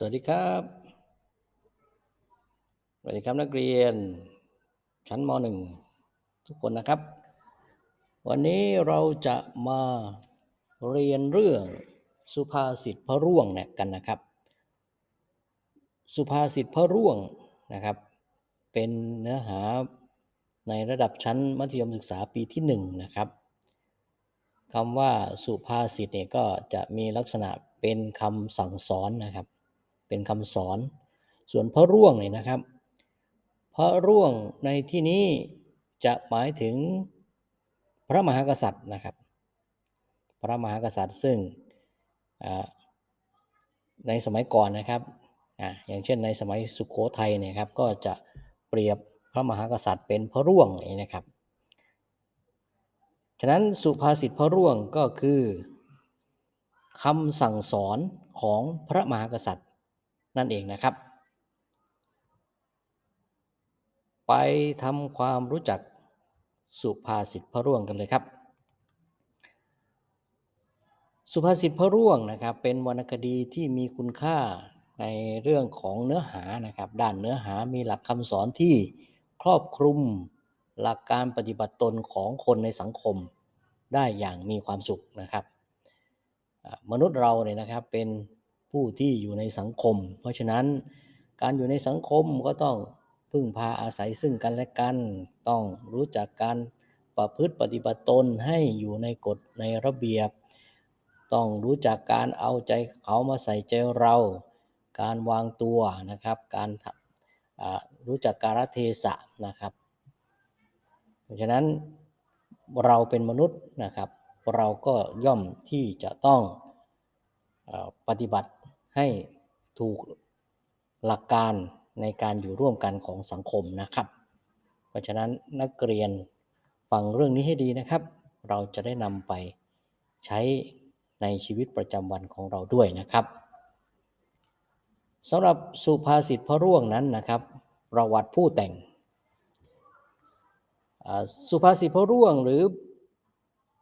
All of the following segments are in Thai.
สวัสดีครับ สวัสดีครับนักเรียน ชั้นม .1 ทุกคนนะครับ วันนี้เราจะมาเรียนเรื่องสุภาษิตพระร่วงเนี่ยกันนะครับ สุภาษิตพระร่วงนะครับ เป็นเนื้อหาในระดับชั้นมัธยมศึกษาปีที่ 1 นะครับคำว่าสุภาษิตเนี่ยก็จะมีลักษณะเป็นคำสั่งสอนนะครับ เป็นคำสอน ส่วนพระร่วงเนี่ยนะครับ พระร่วงในที่นี้จะหมายถึงพระมหากษัตริย์นะครับ พระมหากษัตริย์ซึ่งในสมัยก่อนนะครับออย่างเช่นในสมัยสุขโขทัยเนี่ยครับก็จะเปรียบพระมหากษัตริย์เป็นพระร่วงนี่นะครับ ฉะนั้นสุภาษิตพระร่วงก็คือคำสั่งสอนของพระมหากษัตริย์ นั่นเองนะครับ ไปทำความรู้จักสุภาษิตพระร่วงกันเลยครับ สุภาษิตพระร่วงนะครับ เป็นวรรณคดีที่มีคุณค่าในเรื่องของเนื้อหานะครับ ด้านเนื้อหามีหลักคำสอนที่ครอบคลุมหลักการปฏิบัติตนของคนในสังคมได้อย่างมีความสุขนะครับ มนุษย์เราเนี่ยนะครับเป็น ผู้ที่อยู่ในสังคม เพราะฉะนั้นการอยู่ในสังคมก็ต้องพึ่งพาอาศัยซึ่งกันและกัน ต้องรู้จักการประพฤติปฏิบัติตนให้อยู่ในกฎในระเบียบ ต้องรู้จักการเอาใจเขามาใส่ใจเรา การวางตัวนะครับ การรู้จักการเทศะนะครับ เพราะฉะนั้นเราเป็นมนุษย์นะครับ เราก็ย่อมที่จะต้องปฏิบัติ ให้ถูกหลักการในการอยู่ร่วมกันของสังคมนะครับ เพราะฉะนั้นนักเรียนฟังเรื่องนี้ให้ดีนะครับ เราจะได้นำไปใช้ในชีวิตประจำวันของเราด้วยนะครับสำหรับสุภาษิตพระร่วงนั้นนะครับ ประวัติผู้แต่ง สุภาษิตพระร่วงหรือ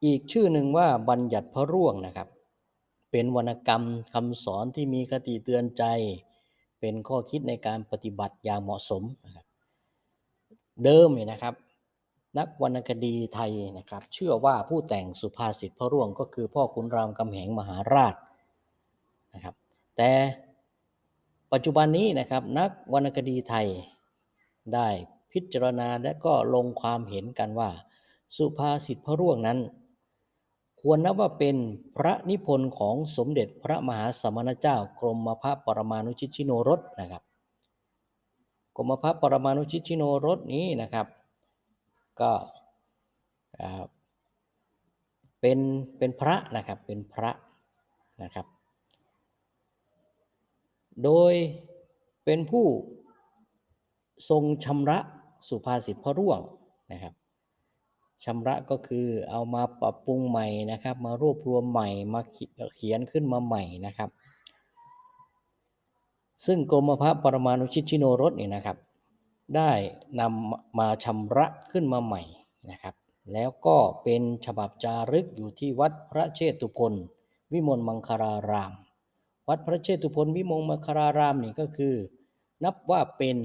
อีกชื่อหนึ่งว่าบัญญัติพระร่วงนะครับ เป็นวรรณกรรมคำสอนที่มีคติเตือนใจ เป็นข้อคิดในการปฏิบัติอย่างเหมาะสมนะครับเดิมเนี่ยนะครับ นักวรรณคดีไทยนะครับ เชื่อว่าผู้แต่งสุภาษิตพระร่วงก็คือพ่อขุนรามคำแหงมหาราชนะครับ แต่ปัจจุบันนี้นะครับนักวรรณคดีไทยได้พิจารณาและก็ลงความเห็นกันว่า สุภาษิตพระร่วงนั้น ควรนับว่าเป็นพระนิพนธ์ของสมเด็จพระมหาสมณเจ้ากรมพระปรมาณุชิตชิโนรสนะครับ กรมพระปรมาณุชิตชิโนรสนี้นะครับ ก็เป็นเป็นพระนะครับเป็นพระนะครับ โดยเป็นผู้ทรงชำระสุภาษิตพระร่วงนะครับ ชำระก็คือเอามาปรับปรุงใหม่นะครับ มารวบรวมใหม่มาเขียนขึ้นมาใหม่นะครับ ซึ่งกรมพระปรมาณุชิตชิโนรสนี่นะครับ ได้นำมาชำระขึ้นมาใหม่นะครับ แล้วก็เป็นฉบับจารึกอยู่ที่วัดพระเชตุพนวิมลมังคาราราม วัดพระเชตุพนวิมลมังคารารามนี่ก็คือ นับว่าเป็น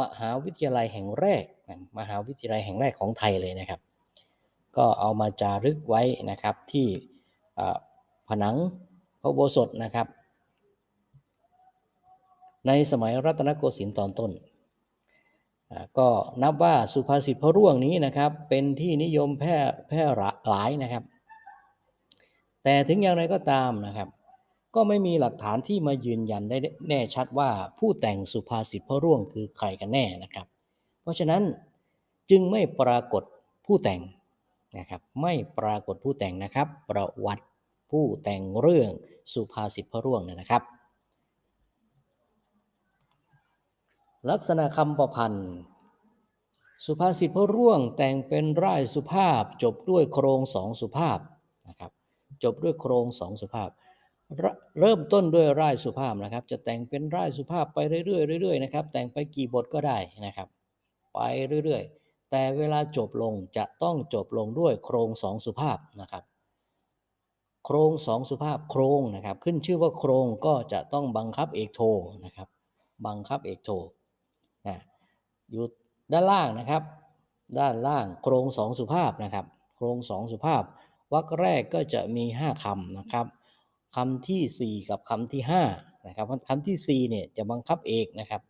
มหาวิทยาลัยแห่งแรก มหาวิทยาลัยแห่งแรกของไทยเลยนะครับ ก็เอามาจารึกไว้นะครับที่ผนังพระโบสถนะครับ ในสมัยรัตนโกสินทร์ตอนต้น ก็นับว่าสุภาษิตพระร่วงนี้นะครับเป็นที่นิยมแพร่แพร่หลายนะครับ แต่ถึงอย่างไรก็ตามนะครับ ก็ไม่มีหลักฐานที่มายืนยันได้แน่ชัดว่าผู้แต่งสุภาษิตพระร่วงคือใครกันแน่นะครับ เพราะฉะนั้นจึงไม่ปรากฏผู้แต่ง นะครับไม่ปรากฏผู้แต่งนะครับ ประวัติผู้แต่งเรื่องสุภาษิตพระร่วงนะครับ ลักษณะคำประพันธ์สุภาษิตพระร่วงแต่งเป็นร่ายสุภาพ จบด้วยโครงสองสุภาพนะครับจบด้วยโครงสองสุภาพ เริ่มต้นด้วยร่ายสุภาพนะครับ จะแต่งเป็นร่ายสุภาพไปเรื่อยๆเรื่อยๆนะครับแต่งไปกี่บทก็ได้นะครับ ไปเรื่อยๆ แต่เวลาจบลงจะต้องจบลงด้วยโครงสองสุภาพนะครับ โครงสองสุภาพโครงนะครับ ขึ้นชื่อว่าโครงก็จะต้องบังคับเอกโทนะครับ บังคับเอกโทนะอยู่ด้านล่างนะครับ ด้านล่างโครงสองสุภาพนะครับ โครงสองสุภาพวรรคแรกก็จะมี 5คำนะครับคำทีสี่4 กับคำที่5นะครับคำที่4เนี่ยจะบังคับเอกนะครับ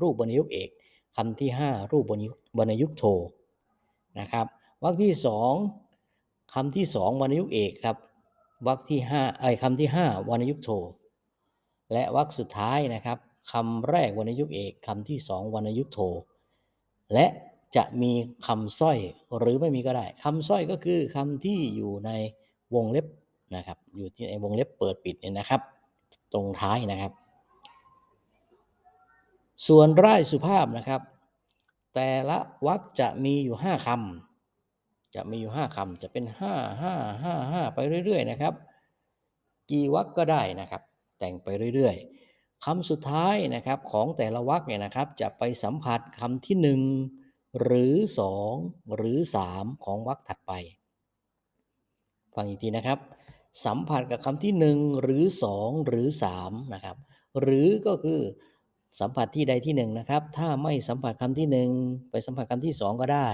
รูปบรรยุกเอก คำที่ 5 รูปบรรยุกต์บรรยุกโทนะครับวรรคที่ 2คำที่ 2 วรรณยุกต์เอกครับวรรคที่5ไอ้คำที่ 5 วรรณยุกต์โท และวรรคสุดท้ายนะครับคำแรกวรรณยุกต์เอกคำที่ 2 วรรณยุกต์โท และจะมีคำสร้อยหรือไม่มีก็ได้คำสร้อยก็คือคำที่อยู่ในวงเล็บนะครับอยู่ที่ในวงเล็บเปิดปิดเนี่ยนะครับ ตรงท้ายนะครับ ส่วนร่ายสุภาพนะครับ แต่ละวรรคจะมีอยู่5คำจะมีอยู่5คำจะเป็น5 5 5 5ไปเรื่อย ๆ นะครับ กี่วรรคก็ได้นะครับ แต่งไปเรื่อย ๆคำสุดท้ายนะครับของแต่ละวรรคเนี่ยนะครับ จะไปสัมผัสคำที่1หรือ2หรือ3ของวรรคถัดไปฟังอีกทีนะครับ สัมผัสกับคำที่1หรือ2หรือ3นะครับ หรือก็คือ สัมผัสที่ใดที่1นะครับ ถ้าไม่สัมผัสคำที่1ไปสัมผัสคำที่2ก็ได้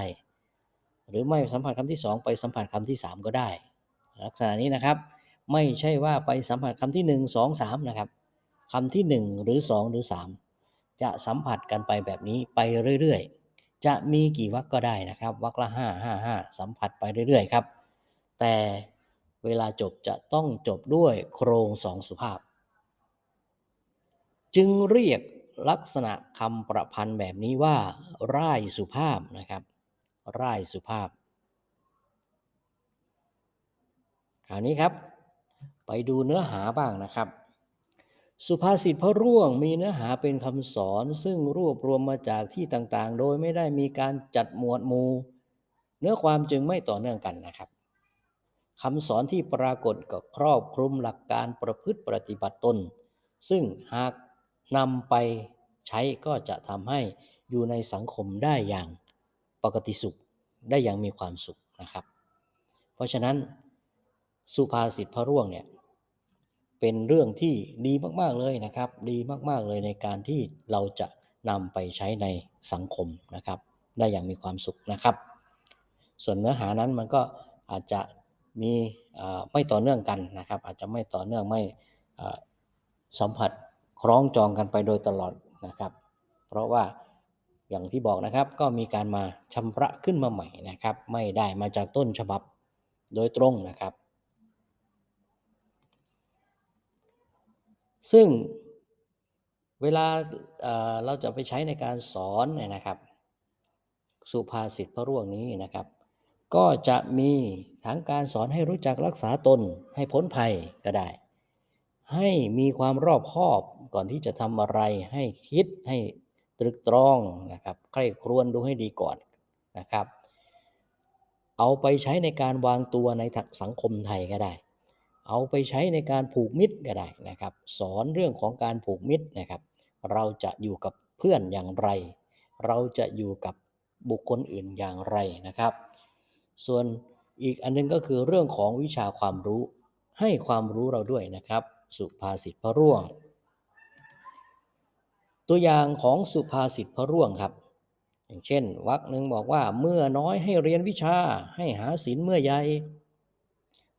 หรือไม่สัมผัสคำที่2ไปสัมผัสคำที่3ก็ได้ ลักษณะนี้นะครับ ไม่ใช่ว่าไปสัมผัสคำที่1 2 3นะครับคำที่1หรือ2หรือ3จะสัมผัสกันไปแบบนี้ไปเรื่อยๆ จะมีกี่วรรคก็ได้นะครับวรรคละ5 5 5สัมผัสไปเรื่อยๆครับ แต่เวลาจบจะต้องจบด้วยโครงสองสุภาพ จึงเรียก ลักษณะคำประพันธ์แบบนี้ว่า ร่ายสุภาพนะครับร่ายสุภาพ คราวนี้ครับ ไปดูเนื้อหาบ้างนะครับ สุภาษิตพระร่วงมีเนื้อหาเป็นคำสอนซึ่งรวบรวมมาจากที่ต่างๆ โดยไม่ได้มีการจัดหมวดหมู่ เนื้อความจึงไม่ต่อเนื่องกันนะครับคำสอนที่ปรากฏก็ครอบคลุมหลักการประพฤติปฏิบัติตน ซึ่งหาก นำไปใช้ก็จะทำให้อยู่ในสังคมได้อย่างปกติสุขได้อย่างมีความสุขนะครับ เพราะฉะนั้นสุภาษิตพระร่วงเนี่ยเป็นเรื่องที่ดีมากๆเลยนะครับ ดีมากๆเลยในการที่เราจะนำไปใช้ในสังคมนะครับ ได้อย่างมีความสุขนะครับ ส่วนเนื้อหานั้นมันก็อาจจะมีไม่ต่อเนื่องกันนะครับ อาจจะไม่ต่อเนื่องไม่สัมผัส คล้องจองกันไปโดยตลอดนะครับ เพราะว่าอย่างที่บอกนะครับก็มีการมาชำระขึ้นมาใหม่นะครับ ไม่ได้มาจากต้นฉบับโดยตรงนะครับ ซึ่งเวลาเราจะไปใช้ในการสอนนะครับ สุภาษิตพระร่วงนี้นะครับ ก็จะมีทั้งการสอนให้รู้จักรักษาตนให้พ้นภัยก็ได้ ให้มีความรอบคอบก่อนที่จะทำอะไรให้คิดให้ตรึกตรองนะครับใคร่ครวญดูให้ดีก่อนนะครับ เอาไปใช้ในการวางตัวในสังคมไทยก็ได้ เอาไปใช้ในการผูกมิตรก็ได้นะครับ สอนเรื่องของการผูกมิตรนะครับ เราจะอยู่กับเพื่อนอย่างไร เราจะอยู่กับบุคคลอื่นอย่างไรนะครับ ส่วนอีกอันนึงก็คือเรื่องของวิชาความรู้ให้ความรู้เราด้วยนะครับ สุภาษิตพระร่วง ตัวอย่างของสุภาษิตพระร่วงครับ อย่างเช่นวรรคหนึ่งบอกว่าเมื่อน้อยให้เรียนวิชาให้หาศีลเมื่อใหญ่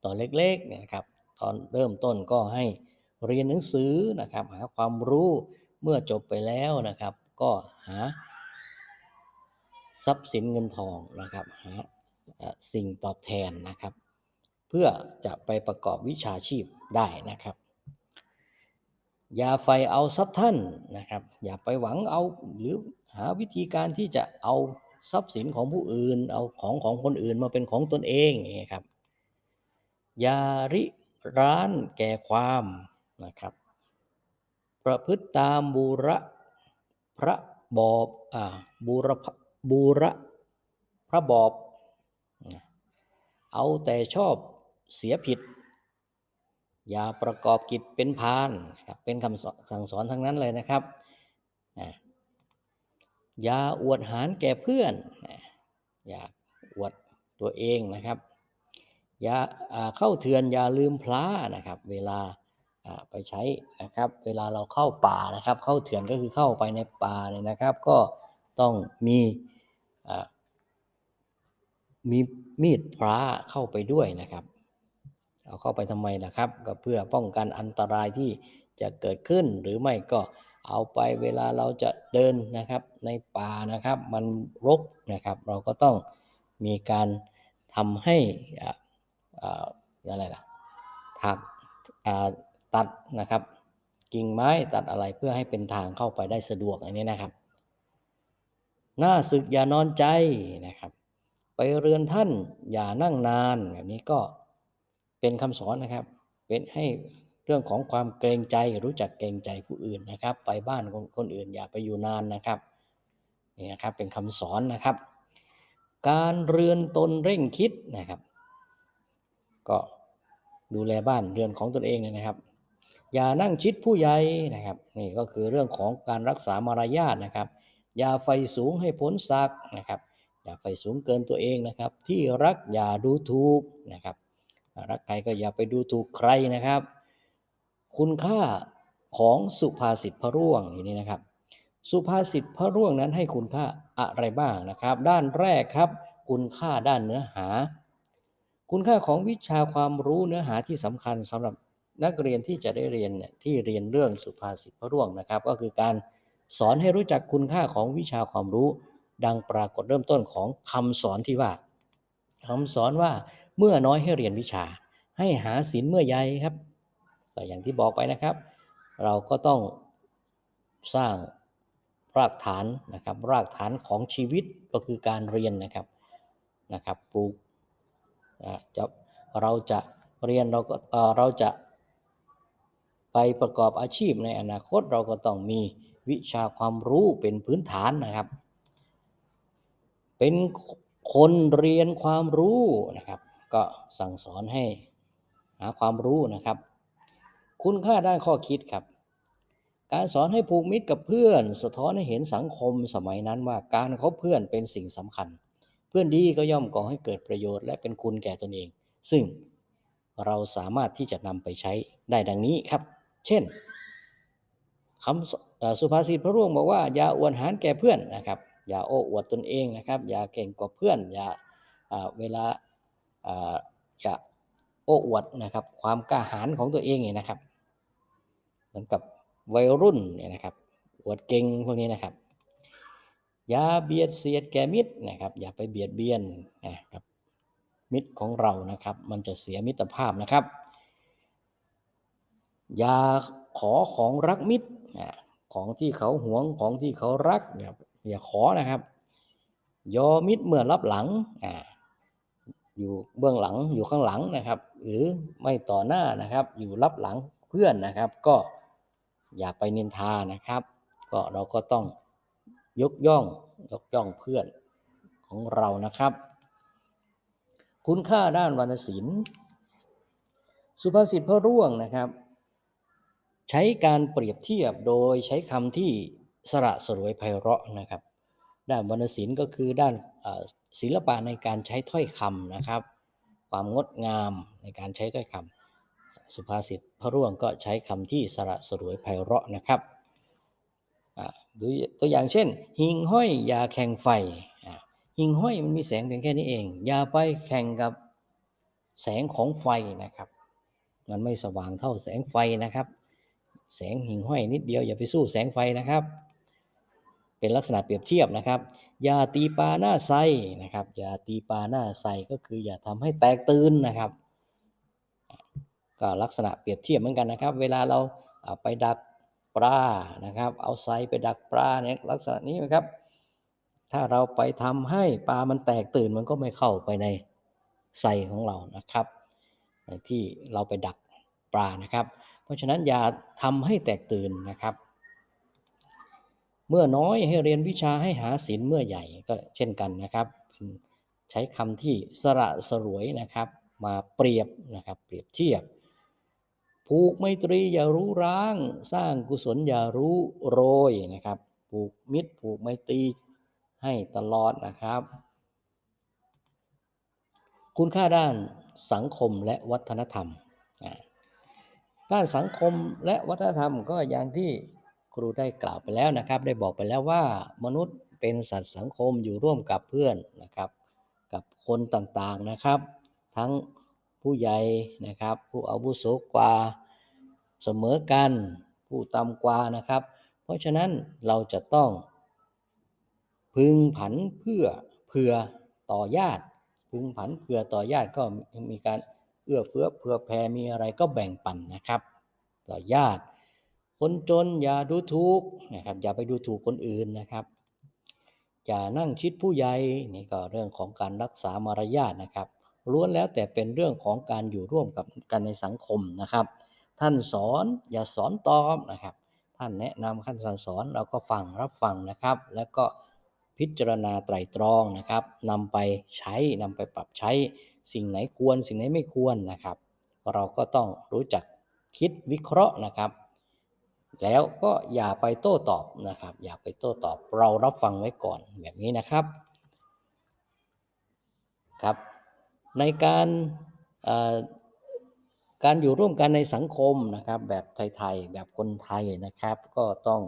ตอนเล็กๆเนี่ยครับตอนเริ่มต้นก็ให้เรียนหนังสือนะครับ หาความรู้เมื่อจบไปแล้วนะครับ ก็หาทรัพย์สินเงินทองนะครับหาสิ่งตอบแทนนะครับ เพื่อจะไปประกอบวิชาชีพได้นะครับ อย่าไฟเอาทรัพย์ท่านนะครับ อย่าไปหวังเอาหรือหาวิธีการที่จะเอาทรัพย์สินของผู้อื่น เอาของของคนอื่นมาเป็นของตนเองนี่ครับอย่าริร้านแก่ความนะครับ ประพฤติตามบูระพระบอบอ่าบูระบูระพระบอบ เอาแต่ชอบเสียผิด อย่าประกอบกิจเป็นพานครับเป็นคำสั่งสอนทั้งนั้นเลยนะครับอย่าอวดหารแก่เพื่อน อย่าอวดตัวเองนะครับ อย่าเข้าเถื่อนอย่าลืมพระนะครับ เวลาไปใช้นะครับ เวลาเราเข้าป่านะครับ เข้าเถื่อนก็คือเข้าไปในป่าเนี่ยนะครับ ก็ต้องมีมีมีดพระเข้าไปด้วยนะครับ เอาเข้าไปทำไมนะครับ ก็เพื่อป้องกันอันตรายที่จะเกิดขึ้นหรือไม่ก็เอาไปเวลาเราจะเดินนะครับในป่านะครับ มันรกนะครับ เราก็ต้องมีการทำให้อ่าอ่าอะไรล่ะถักอ่าตัดนะครับกิ่งไม้ตัดอะไรเพื่อให้เป็นทางเข้าไปได้สะดวกอันนี้นะครับ หน้าศึกอย่านอนใจนะครับ ไปเรือนท่านอย่านั่งนานแบบนี้ก็ เป็นคำสอนนะครับ เป็นให้เรื่องของความเกรงใจรู้จักเกรงใจผู้อื่นนะครับ ไปบ้านคนคนอื่นอย่าไปอยู่นานนะครับนี่นะครับเป็นคำสอนนะครับ การเรือนตนเร่งคิดนะครับ ก็ดูแลบ้านเรือนของตนเองนะครับ อย่านั่งชิดผู้ใหญ่นะครับนี่ก็คือเรื่องของการรักษามารยาทนะครับ อย่าไฟสูงให้พ้นศักนะครับ อย่าไฟสูงเกินตัวเองนะครับ ที่รักอย่าดูถูกนะครับ รักใครก็อย่าไปดูถูกใครนะครับ คุณค่าของสุภาษิตพระร่วงอย่างนี้นะครับ สุภาษิตพระร่วงนั้นให้คุณค่าอะไรบ้างนะครับ ด้านแรกครับ คุณค่าด้านเนื้อหา คุณค่าของวิชาความรู้เนื้อหาที่สำคัญสำหรับนักเรียนที่จะได้เรียนที่เรียนเรื่องสุภาษิตพระร่วงนะครับ ก็คือการสอนให้รู้จักคุณค่าของวิชาความรู้ ดังปรากฏเริ่มต้นของคำสอนที่ว่าคำสอนว่า เมื่อน้อยให้เรียนวิชา ให้หาศีลเมื่อใหญ่ครับก็อย่างที่บอกไปนะครับ เราก็ต้องสร้างรากฐานนะครับ รากฐานของชีวิตก็คือการเรียนนะครับนะครับปลูกจะเราจะเรียนเราก็เราจะไปประกอบอาชีพในอนาคตเราก็ต้องมีวิชาความรู้เป็นพื้นฐานนะครับ เป็นคนเรียนความรู้นะครับ ก็สั่งสอนให้หาความรู้นะครับ คุณค่าด้านข้อคิดครับ การสอนให้ผูกมิตรกับเพื่อน สะท้อนให้เห็นสังคมสมัยนั้นว่าการคบเพื่อนเป็นสิ่งสำคัญ เพื่อนดีก็ย่อมก่อให้เกิดประโยชน์และเป็นคุณแก่ตนเอง ซึ่งเราสามารถที่จะนำไปใช้ได้ดังนี้ครับ เช่นคำสุภาษิตพระร่วงบอกว่า อย่าอวดหารแก่เพื่อนนะครับ อย่าโอ้อวดตนเองนะครับ อย่าเก่งกว่าเพื่อน อย่าเวลา อย่าโอ้อวดนะครับ ความกล้าหาญของตัวเองเนี่ยนะครับ เหมือนกับวัยรุ่นเนี่ยนะครับ อวดเก่งพวกนี้นะครับ อย่าเบียดเสียดแก่มิตรนะครับ อย่าไปเบียดเบียนนะครับมิตรของเรานะครับ มันจะเสียมิตรภาพนะครับ อย่าขอของรักมิตรของที่เขาหวงของที่เขารักเนี่ยอย่าขอนะครับ ยอมิตรเมื่อรับหลังอ่า อยู่เบื้องหลังอยู่ข้างหลังนะครับ หรือไม่ต่อหน้านะครับ อยู่รับหลังเพื่อนนะครับ ก็อย่าไปนินทานะครับ ก็เราก็ต้องยกย่องยกย่องเพื่อนของเรานะครับ คุณค่าด้านวรรณศิลป์ สุภาษิตพระร่วงนะครับ ใช้การเปรียบเทียบโดยใช้คำที่สระสรวยไพเราะนะครับ ด้านวรรณศิลป์ก็คือด้าน ศิลปะในการใช้ถ้อยคำนะครับ ความงดงามในการใช้ถ้อยคำสุภาษิตพระร่วงก็ใช้คำที่สระสรวยไพเราะนะครับอ่าดูตัวอย่างเช่น หิ่งห้อยอย่าแข่งไฟหิ่งห้อยมันมีแสงเพียงแค่นี้เอง อย่าไปแข่งกับแสงของไฟนะครับ มันไม่สว่างเท่าแสงไฟนะครับ แสงหิ่งห้อยนิดเดียวอย่าไปสู้แสงไฟนะครับ เป็นลักษณะเปรียบเทียบนะครับ อย่าตีปลาหน้าไซนะครับ อย่าตีปลาหน้าไซก็คืออย่าทำให้แตกตื่นนะครับ ก็ลักษณะเปรียบเทียบเหมือนกันนะครับ เวลาเราไปดักปลานะครับ เอาไซไปดักปลาเนี่ยลักษณะนี้นะครับ ถ้าเราไปทำให้ปลามันแตกตื่นมันก็ไม่เข้าไปในไซของเรานะครับ ที่เราไปดักปลานะครับ เพราะฉะนั้นอย่าทำให้แตกตื่นนะครับ เมื่อน้อยให้เรียนวิชาให้หาศีลเมื่อใหญ่ก็เช่นกันนะครับ ใช้คำที่สระสรวยนะครับ มาเปรียบนะครับเปรียบเทียบ ผูกไมตรีอย่ารู้ร้าง สร้างกุศลอย่ารู้โรยนะครับ ผูกมิตรผูกไมตรีให้ตลอดนะครับ คุณค่าด้านสังคมและวัฒนธรรม ด้านสังคมและวัฒนธรรมก็อย่างที่ ครูได้กล่าวไปแล้วนะครับ ได้บอกไปแล้วว่ามนุษย์เป็นสัตว์สังคมอยู่ร่วมกับเพื่อนนะครับ กับคนต่างๆนะครับ ทั้งผู้ใหญ่นะครับ ผู้อาวุโสกว่าเสมอกันผู้ต่ำกว่านะครับ เพราะฉะนั้นเราจะต้อง พึงผันเพื่อเผื่อต่อญาติ พึงผันเผื่อต่อญาติก็มีการเอื้อเฟื้อเผื่อแผ่มีอะไรก็แบ่งปันนะครับ ต่อญาติ คนจนอย่าดูถูกนะครับอย่าไปดูถูกคนอื่นนะครับอย่านั่งชิดผู้ใหญ่นี่ก็เรื่องของการรักษามารยาทนะครับล้วนแล้วแต่เป็นเรื่องของการอยู่ร่วมกับกันในสังคมนะครับ ท่านสอนอย่าสอนตอบนะครับ ท่านแนะนำขั้นสั่งสอนเราก็ฟังรับฟังนะครับ แล้วก็พิจารณาไตรตรองนะครับนำไปใช้นำไปปรับใช้สิ่งไหนควร สิ่งไหนไม่ควรนะครับ เราก็ต้องรู้จักคิดวิเคราะห์นะครับ แล้วก็อย่าไปโต้ตอบนะครับ อย่าไปโต้ตอบเรารับฟังไว้ก่อนแบบนี้นะครับครับ ในการการอยู่ร่วมกันในสังคมนะครับ แบบไทยๆแบบคนไทยนะครับ ก็ต้อง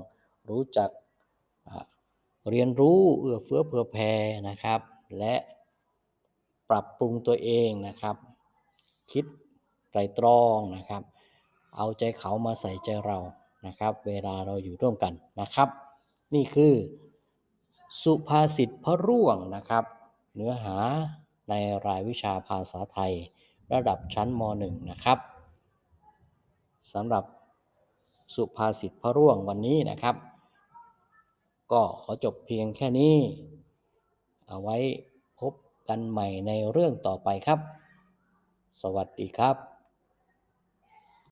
รู้จักเรียนรู้เอื้อเฟื้อเผื่อแผ่นะครับ และปรับปรุงตัวเองนะครับ คิดไตรตรองนะครับ เอาใจเขามาใส่ใจเรา นะครับ เวลาเราอยู่ร่วมกันนะครับ นี่คือสุภาษิตพระร่วงนะครับ เนื้อหาในรายวิชาภาษาไทย ระดับชั้นม .1 นะครับสำหรับสุภาษิตพระร่วงวันนี้นะครับ ก็ขอจบเพียงแค่นี้ เอาไว้พบกันใหม่ในเรื่องต่อไปครับ สวัสดีครับ